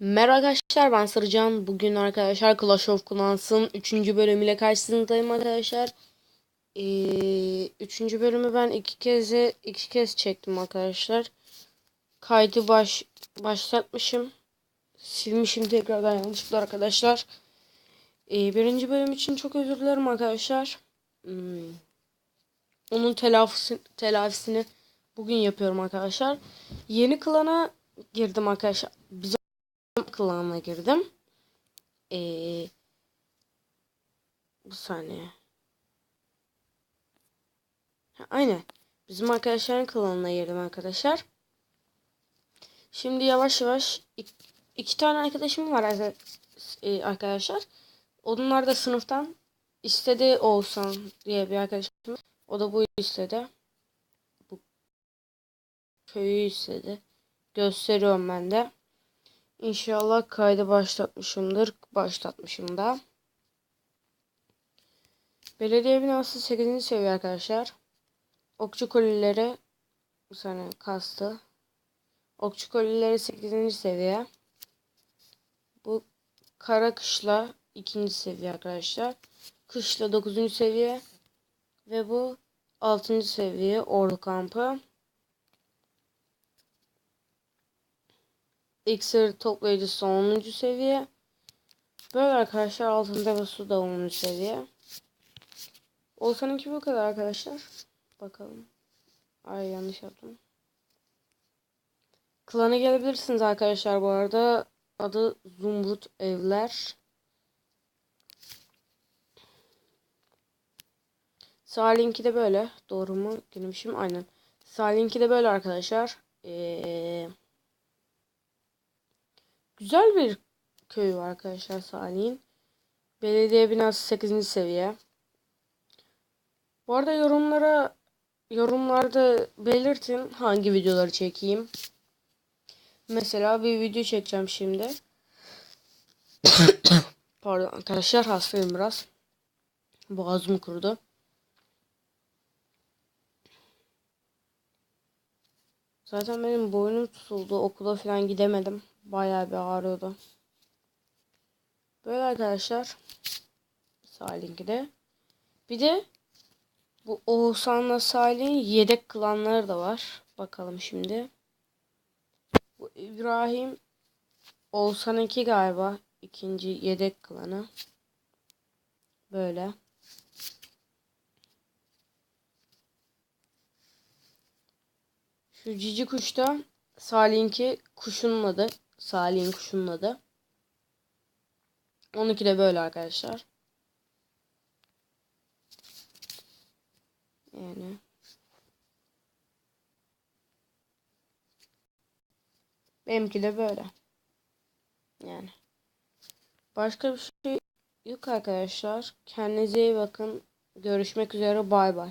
Merhaba arkadaşlar ben Sarıcan. Bugün arkadaşlar Clash of Clans'ın 3. bölümüyle karşınızdayım arkadaşlar. Ee, 3. bölümü ben iki kez iki kez çektim arkadaşlar. Kaydı baş başlatmışım. Silmişim tekrardan yanlışlıkla arkadaşlar. Ee, birinci bölüm için çok özür dilerim arkadaşlar. Hmm. Onun telafisi, telafisini bugün yapıyorum arkadaşlar. Yeni klana girdim arkadaşlar. Biz klanına girdim. Ee, bu saniye. Ha, aynen. Bizim arkadaşların klanına girdim arkadaşlar. Şimdi yavaş yavaş iki, iki tane arkadaşım var e, arkadaşlar. Onlar da sınıftan istedi olsan diye bir arkadaşım. O da bu istedi. Bu köyü istedi. Gösteriyorum ben de. İnşallah kaydı başlatmışımdır. Başlatmışım da. Belediye binası 8. seviye arkadaşlar. Okçu kolileri bir saniye kastı. Okçu kolileri 8. seviye. Bu kara kışla 2. seviye arkadaşlar. Kışla 9. seviye. Ve bu 6. seviye ordu kampı. İksir toplayıcısı 10. seviye. Böyle arkadaşlar altında ve su da 10. seviye. Olsanınki bu kadar arkadaşlar. Bakalım. Ay yanlış yaptım. Klana gelebilirsiniz arkadaşlar bu arada. Adı Zumrut Evler. Sağ de böyle. Doğru mu? Girmişim. Aynen. Sağ de böyle arkadaşlar. Eee... Güzel bir köy var arkadaşlar Salih'in. Belediye binası 8. seviye. Bu arada yorumlara yorumlarda belirtin hangi videoları çekeyim. Mesela bir video çekeceğim şimdi. Pardon arkadaşlar hastayım biraz. Boğazım kurudu. Zaten benim boynum tutuldu. Okula falan gidemedim. Bayağı bir ağrıyordu. Böyle arkadaşlar. Salih'inki de. Bir de bu Oğuzhan'la Salih'in yedek klanları da var. Bakalım şimdi. Bu İbrahim Oğuzhan'ınki galiba. ikinci yedek klanı. Böyle. Şu cici kuş da Salih'inki kuşunun adı. Salih'in kuşunun adı. 12 de böyle arkadaşlar. Yani. Benimki de böyle. Yani. Başka bir şey yok arkadaşlar. Kendinize iyi bakın. Görüşmek üzere. Bay bay.